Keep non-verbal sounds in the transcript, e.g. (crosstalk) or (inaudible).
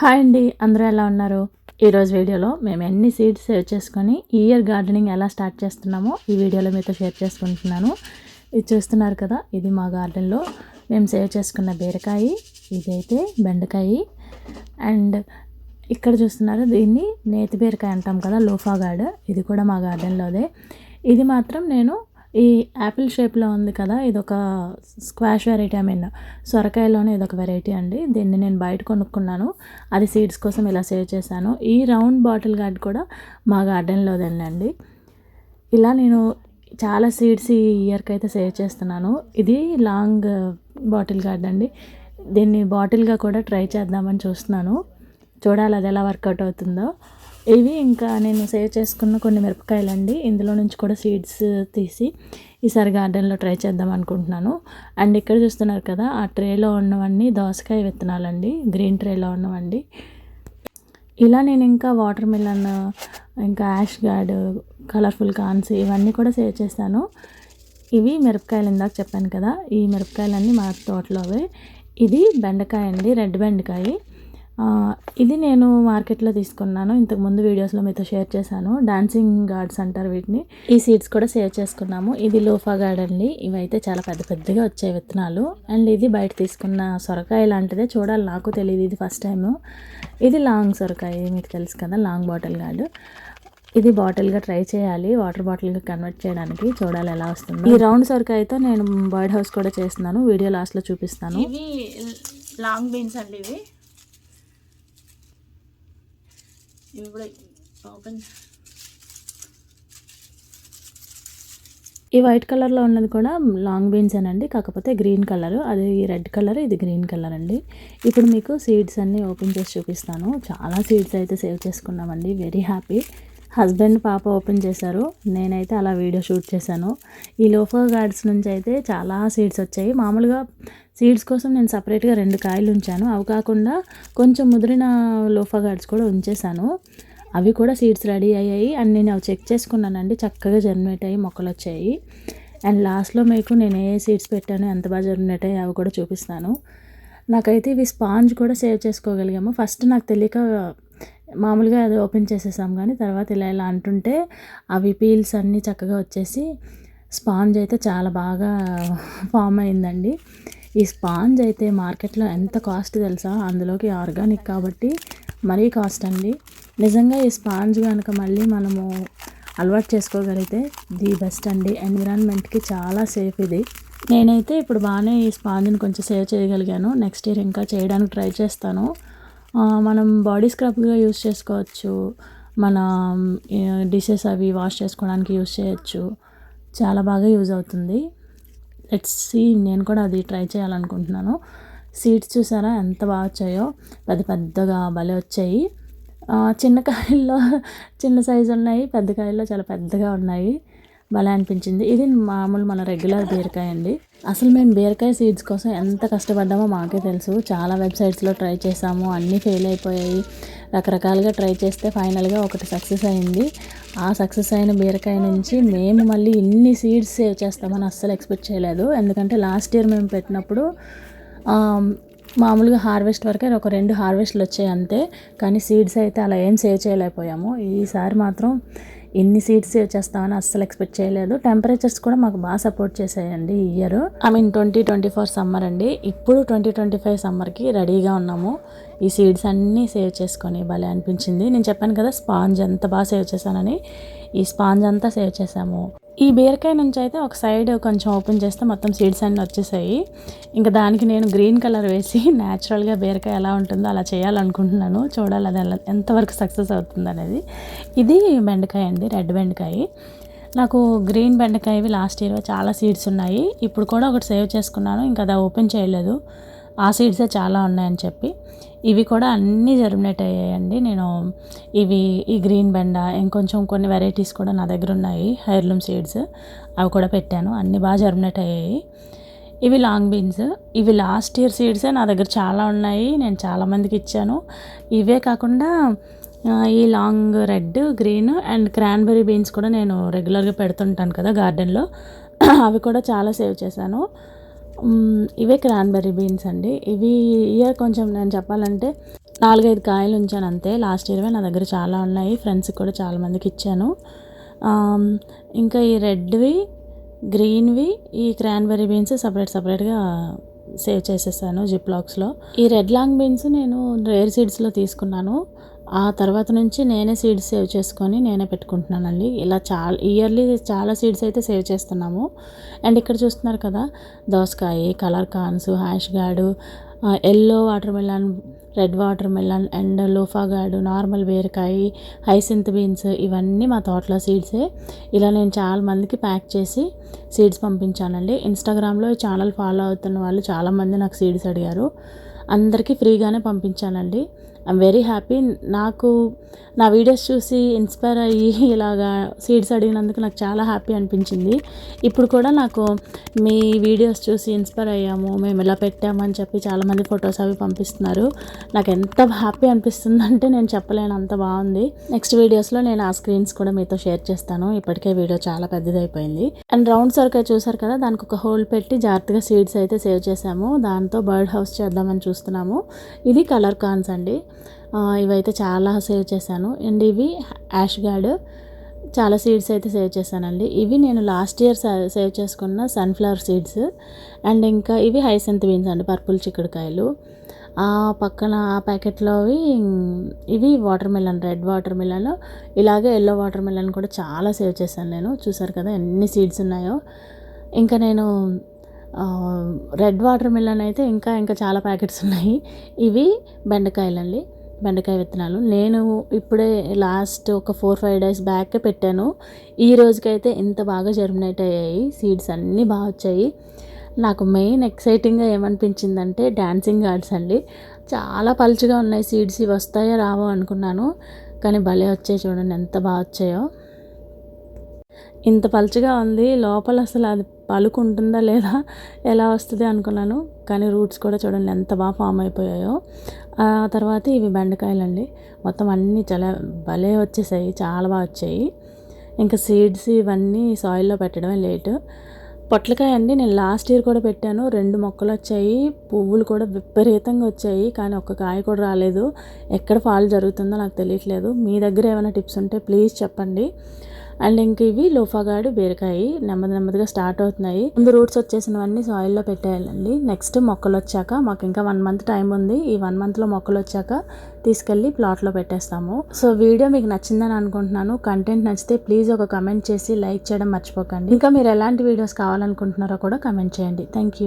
Hi అండి అందరూ ఎలా ఉన్నారు? ఈరోజు వీడియోలో మేము ఎన్ని సీడ్స్ సేవ్ చేసుకొని ఈ ఇయర్ గార్డెనింగ్ ఎలా స్టార్ట్ చేస్తున్నామో ఈ వీడియోలో మీతో షేర్ చేసుకుంటున్నాను. ఇది చూస్తున్నారు కదా ఇది మా గార్డెన్లో మేము సేవ్ చేసుకున్న బీరకాయ ఇదైతే బెండకాయ. అండ్ ఇక్కడ చూస్తున్నారు దీన్ని నేతి బీరకాయ అంటాం కదా లోఫాగాడ్ ఇది కూడా మా గార్డెన్లోదే. ఇది మాత్రం నేను ఈ యాపిల్ షేప్లో ఉంది కదా ఇది ఒక స్క్వాష్ వెరైటీ ఐ మీన్ సొరకాయలోనే ఇది ఒక వెరైటీ అండి. దీన్ని నేను బయట కొనుక్కున్నాను. అది సీడ్స్ కోసం ఇలా సేవ్ చేశాను. ఈ రౌండ్ బాటిల్ గార్డ్ కూడా మా గార్డెన్లోదేనండి. ఇలా నేను చాలా సీడ్స్ ఈ ఇయర్కి అయితే సేవ్ చేస్తున్నాను. ఇది లాంగ్ బాటిల్ గార్డ్ అండి. దీన్ని బాటిల్గా కూడా ట్రై చేద్దామని చూస్తున్నాను. చూడాలి అది ఎలా వర్కౌట్ అవుతుందో. ఇవి ఇంకా నేను సేవ్ చేసుకున్న కొన్ని మిరపకాయలు అండి ఇందులో నుంచి కూడా సీడ్స్ తీసి ఈసారి గార్డెన్లో ట్రై చేద్దాం అనుకుంటున్నాను. అండ్ ఇక్కడ చూస్తున్నారు కదా ఆ ట్రేలో ఉన్నవన్నీ దోసకాయ విత్తనాలండి. గ్రీన్ ట్రేలో ఉన్నవండి. ఇలా నేను ఇంకా వాటర్ మిలన్ ఇంకా యాష్ గార్డ్ కలర్ఫుల్ కాన్స్ ఇవన్నీ కూడా సేవ్ చేశాను. ఇవి మిరపకాయలు ఇందాక చెప్పాను కదా ఈ మిరపకాయలన్నీ మా తోటలోవే. ఇది బెండకాయ అండి రెడ్ బెండకాయ. ఇది నేను మార్కెట్లో తీసుకున్నాను. ఇంతకు ముందు వీడియోస్లో మీతో షేర్ చేశాను. డాన్సింగ్ గార్డ్స్ అంటారు వీటిని. ఈ సీడ్స్ కూడా సేవ్ చేసుకున్నాము. ఇది లోఫా గార్డ్ అండి. ఇవైతే చాలా పెద్ద పెద్దగా వచ్చాయి విత్తనాలు. అండ్ ఇది బయట తీసుకున్న సొరకాయ లాంటిదే. చూడాలి నాకు తెలియదు ఇది ఫస్ట్ టైం ఇది లాంగ్ సొరకాయ మీకు తెలుసు కదా లాంగ్ బాటిల్ గార్డ్ ఇది బాటిల్గా ట్రై చేయాలి. వాటర్ బాటిల్గా కన్వర్ట్ చేయడానికి చూడాలి ఎలా వస్తుంది. ఈ రౌండ్ సొరకాయతో నేను బర్డ్ హౌస్ కూడా చేస్తున్నాను. వీడియో లాస్ట్లో చూపిస్తాను. ఇవి లాంగ్ బీన్స్ అండి ఇవి. ఇవి కూడా ఓపెన్. ఈ వైట్ కలర్లో ఉన్నది కూడా లాంగ్ బీన్స్ అనండి కాకపోతే గ్రీన్ కలర్. అది రెడ్ కలర్ ఇది గ్రీన్ కలర్ అండి. ఇప్పుడు మీకు సీడ్స్ అన్నీ ఓపెన్ చేసి చూపిస్తాను. చాలా సీడ్స్ అయితే సేవ్ చేసుకున్నామండి. వెరీ హ్యాపీ హస్బెండ్ పాప ఓపెన్ చేశారు. నేనైతే అలా వీడియో షూట్ చేశాను. ఈ లోఫో గార్డ్స్ నుంచి అయితే చాలా సీడ్స్ వచ్చాయి. మామూలుగా సీడ్స్ కోసం నేను సపరేట్గా రెండు కాయలు ఉంచాను. అవి కాకుండా కొంచెం ముదిరిన లోఫా గార్డ్స్ కూడా ఉంచేశాను. అవి కూడా సీడ్స్ రెడీ అయ్యాయి. అండ్ నేను అవి చెక్ చేసుకున్నానండి. చక్కగా జర్మినేట్ అయ్యి మొక్కలు వచ్చాయి. అండ్ లాస్ట్లో మీకు నేను ఏ సీడ్స్ పెట్టాను ఎంత బాగా జర్మినేట్ అయ్యి అవి కూడా చూపిస్తాను. నాకైతే ఇవి స్పాంజ్ కూడా సేవ్ చేసుకోగలిగాము. ఫస్ట్ నాకు తెలియక మామూలుగా అది ఓపెన్ చేసేసాం కానీ తర్వాత ఇలా ఇలా అంటుంటే అవి పీల్స్ అన్నీ చక్కగా వచ్చేసి స్పాంజ్ అయితే చాలా బాగా ఫామ్ అయిందండి. ఈ స్పాంజ్ అయితే మార్కెట్లో ఎంత కాస్ట్ తెలుసా? అందులోకి ఆర్గానిక్ కాబట్టి మరీ కాస్ట్ అండి. నిజంగా ఈ స్పాంజ్ కనుక మళ్ళీ మనము అలవాటు చేసుకోగలిగితే ది బెస్ట్ అండి. ఎన్విరాన్మెంట్కి చాలా సేఫ్ ఇది. నేనైతే ఇప్పుడు బాగానే ఈ స్పాంజ్ని కొంచెం సేవ్ చేయగలిగాను. నెక్స్ట్ ఇయర్ ఇంకా చేయడానికి ట్రై చేస్తాను. మనం బాడీ స్క్రబ్గా యూస్ చేసుకోవచ్చు. మన డిషెస్ అవి వాష్ చేసుకోవడానికి యూస్ చేయొచ్చు. చాలా బాగా యూజ్ అవుతుంది. లెట్స్ సీ నేను కూడా అది ట్రై చేయాలనుకుంటున్నాను. సీడ్స్ చూసారా? ఎంత బాగా వచ్చాయో. పెద్ద పెద్దగా భలే వచ్చాయి. చిన్న కాయల్లో చిన్న సైజు ఉన్నాయి పెద్ద కాయల్లో చాలా పెద్దగా ఉన్నాయి. భలే అనిపించింది. ఇది మామూలు మన రెగ్యులర్ బీరకాయ అండి. అసలు మేము బీరకాయ సీడ్స్ కోసం ఎంత కష్టపడ్డామో మాకే తెలుసు. చాలా వెబ్సైట్స్లో ట్రై చేసాము. అన్నీ ఫెయిల్ అయిపోయాయి. రకరకాలుగా ట్రై చేస్తే ఫైనల్గా ఒకటి సక్సెస్ అయింది. ఆ సక్సెస్ అయిన బీరకాయ నుంచి మేము మళ్ళీ ఇన్ని సీడ్స్ సేవ్ చేస్తామని అస్సలు ఎక్స్పెక్ట్ చేయలేదు. ఎందుకంటే లాస్ట్ ఇయర్ మేము పెట్టినప్పుడు మామూలుగా హార్వెస్ట్ వరకే ఒక రెండు హార్వెస్ట్లు వచ్చాయి అంతే. కానీ సీడ్స్ అయితే అలా ఏం సేవ్ చేయలేకపోయాము. ఈసారి మాత్రం ఇన్ని సీడ్స్ వచ్చేస్తామని చేస్తామని అస్సలు ఎక్స్పెక్ట్ చేయలేదు. టెంపరేచర్స్ కూడా మాకు బాగా సపోర్ట్ చేసాయండి ఈ year I mean twenty twenty four summer అండి. ఇప్పుడు ట్వంటీ ట్వంటీ ఫైవ్ సమ్మర్కి రెడీగా ఉన్నాము. ఈ సీడ్స్ అన్నీ సేవ్ చేసుకొని భలే అనిపించింది. నేను చెప్పాను కదా స్పాంజ్ ఎంత బాగా సేవ్ చేశానని. ఈ స్పాంజ్ అంతా సేవ్ చేసాము ఈ బీరకాయ నుంచి అయితే ఒక సైడ్ కొంచెం ఓపెన్ చేస్తే మొత్తం సీడ్స్ అన్నీ వచ్చేసాయి. ఇంకా దానికి నేను గ్రీన్ కలర్ వేసి (laughs) న్యాచురల్గా బీరకాయ ఎలా ఉంటుందో అలా చేయాలనుకుంటున్నాను. చూడాలి అది ఎలా ఎంతవరకు సక్సెస్ అవుతుంది అనేది. ఇది బెండకాయ అండి రెడ్ బెండకాయ. నాకు గ్రీన్ బెండకాయవి లాస్ట్ ఇయర్ చాలా సీడ్స్ ఉన్నాయి. ఇప్పుడు కూడా ఒకటి సేవ్ చేసుకున్నాను ఇంకా అది ఓపెన్ చేయలేదు. ఆ సీడ్సే చాలా ఉన్నాయని చెప్పి. ఇవి కూడా అన్నీ జర్మినేట్ అయ్యాయండి. నేను ఇవి ఈ గ్రీన్ బెండ ఇంకొంచెం కొన్ని వెరైటీస్ కూడా నా దగ్గర ఉన్నాయి హెయిర్లూమ్ సీడ్స్ అవి కూడా పెట్టాను. అన్నీ బాగా జర్మినేట్ అయ్యాయి. ఇవి లాంగ్ బీన్స్ ఇవి లాస్ట్ ఇయర్ సీడ్సే నా దగ్గర చాలా ఉన్నాయి. నేను చాలామందికి ఇచ్చాను. ఇవే కాకుండా ఈ long red green and cranberry beans కూడా నేను రెగ్యులర్గా పెడుతుంటాను కదా గార్డెన్లో అవి కూడా చాలా సేవ్ చేశాను. ఇవే క్రాన్బెర్రీ బీన్స్ అండి. ఇవి ఇయర్ కొంచెం నేను చెప్పాలంటే నాలుగైదు కాయలు ఉంచాను అంతే. లాస్ట్ ఇయర్వే నా దగ్గర చాలా ఉన్నాయి. ఫ్రెండ్స్కి కూడా చాలా మందికి ఇచ్చాను. ఇంకా ఈ రెడ్వి గ్రీన్వి ఈ క్రాన్బెర్రీ బీన్స్ సపరేట్ సపరేట్గా సేవ్ చేసేసాను జిప్ లాక్స్లో ఈ రెడ్ లాంగ్ బీన్స్ నేను రేర్ సీడ్స్లో తీసుకున్నాను. ఆ తర్వాత నుంచి నేనే సీడ్స్ సేవ్ చేసుకొని నేనే పెట్టుకుంటున్నానండి. ఇలా చాలా ఇయర్లీ చాలా సీడ్స్ అయితే సేవ్ చేస్తున్నాము. అండ్ ఇక్కడ చూస్తున్నారు కదా దోసకాయ colour cons ash gourd yellow watermelon red watermelon and loofah gourd normal బీరకాయ హైసింత్ బీన్స్ ఇవన్నీ మా తోటలో సీడ్సే ఇలా నేను చాలా మందికి ప్యాక్ చేసి సీడ్స్ పంపించానండి. ఇన్స్టాగ్రామ్లో ఈ ఛానల్ ఫాలో అవుతున్న వాళ్ళు చాలామంది నాకు సీడ్స్ అడిగారు. అందరికీ ఫ్రీగానే పంపించానండి. ఐమ్ వెరీ హ్యాపీ నాకు నా వీడియోస్ చూసి ఇన్స్పైర్ అయ్యి ఇలాగా సీడ్స్ అడిగినందుకు నాకు చాలా హ్యాపీ అనిపించింది. ఇప్పుడు కూడా నాకు మీ వీడియోస్ చూసి ఇన్స్పైర్ అయ్యాము. మేము ఇలా పెట్టామని చెప్పి చాలామంది ఫొటోస్ అవి పంపిస్తున్నారు. నాకు ఎంత హ్యాపీ అనిపిస్తుందంటే నేను చెప్పలేను. అంత బాగుంది. నెక్స్ట్ వీడియోస్లో నేను ఆ స్క్రీన్స్ కూడా మీతో షేర్ చేస్తాను. ఇప్పటికే వీడియో చాలా పెద్దదైపోయింది. అండ్ రౌండ్ సర్కిల్ చూసారు కదా దానికి ఒక హోల్ పెట్టి జాగ్రత్తగా సీడ్స్ అయితే సేవ్ చేసాము. దాంతో బర్డ్ హౌస్ చేద్దామని చూస్తున్నాము. ఇది కలర్ కాన్స్ అండి. ఇవైతే చాలా సేవ్ చేశాను. అండ్ ఇవి యాష్ గార్డ్. చాలా సీడ్స్ అయితే సేవ్ చేశానండి. ఇవి నేను లాస్ట్ ఇయర్ సేవ్ చేసుకున్న సన్ఫ్లవర్ సీడ్స్. అండ్ ఇంకా ఇవి హైసెంత్ బీన్స్ అండి పర్పుల్ చిక్కుడుకాయలు. ఆ పక్కన ఆ ప్యాకెట్లోవి ఇవి watermelon red watermelon. ఇలాగే ఎల్లో వాటర్ మిలన్ కూడా చాలా సేవ్ చేశాను నేను. చూసారు కదా ఎన్ని సీడ్స్ ఉన్నాయో. ఇంకా నేను రెడ్ వాటర్ మిలన్ అయితే ఇంకా ఇంకా చాలా ప్యాకెట్స్ ఉన్నాయి. ఇవి బెండకాయలండి. బెండకాయ విత్తనాలు. నేను ఇప్పుడే లాస్ట్ ఒక ఫోర్ ఫైవ్ డేస్ బ్యాక్ పెట్టాను. ఈ రోజుకైతే ఇంత బాగా జర్మినేట్ అయ్యాయి. సీడ్స్ అన్నీ బాగా వచ్చాయి. నాకు మెయిన్ ఎక్సైటింగ్గా ఏమనిపించిందంటే డాన్సింగ్ గార్డ్స్ అండి. చాలా పలుచగా ఉన్నాయి సీడ్స్. ఇవి వస్తాయో రావో అనుకున్నాను. కానీ భలే వచ్చాయి చూడండి ఎంత బాగా వచ్చాయో. ఇంత పలుచగా ఉంది. లోపల అసలు అది పలుకు ఉంటుందా లేదా ఎలా వస్తుంది అనుకున్నాను. కానీ రూట్స్ కూడా చూడండి ఎంత బాగా ఫామ్ అయిపోయాయో. ఆ తర్వాత ఇవి బెండకాయలండి. మొత్తం అన్నీ చాలా భలే వచ్చేసాయి చాలా బాగా వచ్చాయి. ఇంకా సీడ్స్ ఇవన్నీ సాయిల్లో పెట్టడమే లేటు. పొట్లకాయ అండి నేను లాస్ట్ ఇయర్ కూడా పెట్టాను. రెండు మొక్కలు వచ్చాయి పువ్వులు కూడా విపరీతంగా వచ్చాయి. కానీ ఒక్క కాయ కూడా రాలేదు. ఎక్కడ ఫాల్ జరుగుతుందో నాకు తెలియట్లేదు. మీ దగ్గర ఏమైనా టిప్స్ ఉంటే ప్లీజ్ చెప్పండి. అండ్ ఇంక ఇవి లోఫాగాడు బీరకాయ నెమ్మది నెమ్మదిగా స్టార్ట్ అవుతున్నాయి. ముందు రూట్స్ వచ్చేసినవన్నీ సాయిల్లో పెట్టేయాలండి. నెక్స్ట్ మొక్కలు వచ్చాక మాకు ఇంకా వన్ మంత్ టైం ఉంది. ఈ వన్ మంత్లో మొక్కలు వచ్చాక తీసుకెళ్ళి ప్లాట్లో పెట్టేస్తాము. సో వీడియో మీకు నచ్చిందని అనుకుంటున్నాను. కంటెంట్ నచ్చితే ప్లీజ్ ఒక కమెంట్ చేసి లైక్ చేయడం మర్చిపోకండి. ఇంకా మీరు ఎలాంటి వీడియోస్ కావాలనుకుంటున్నారో కూడా కమెంట్ చేయండి. Thank you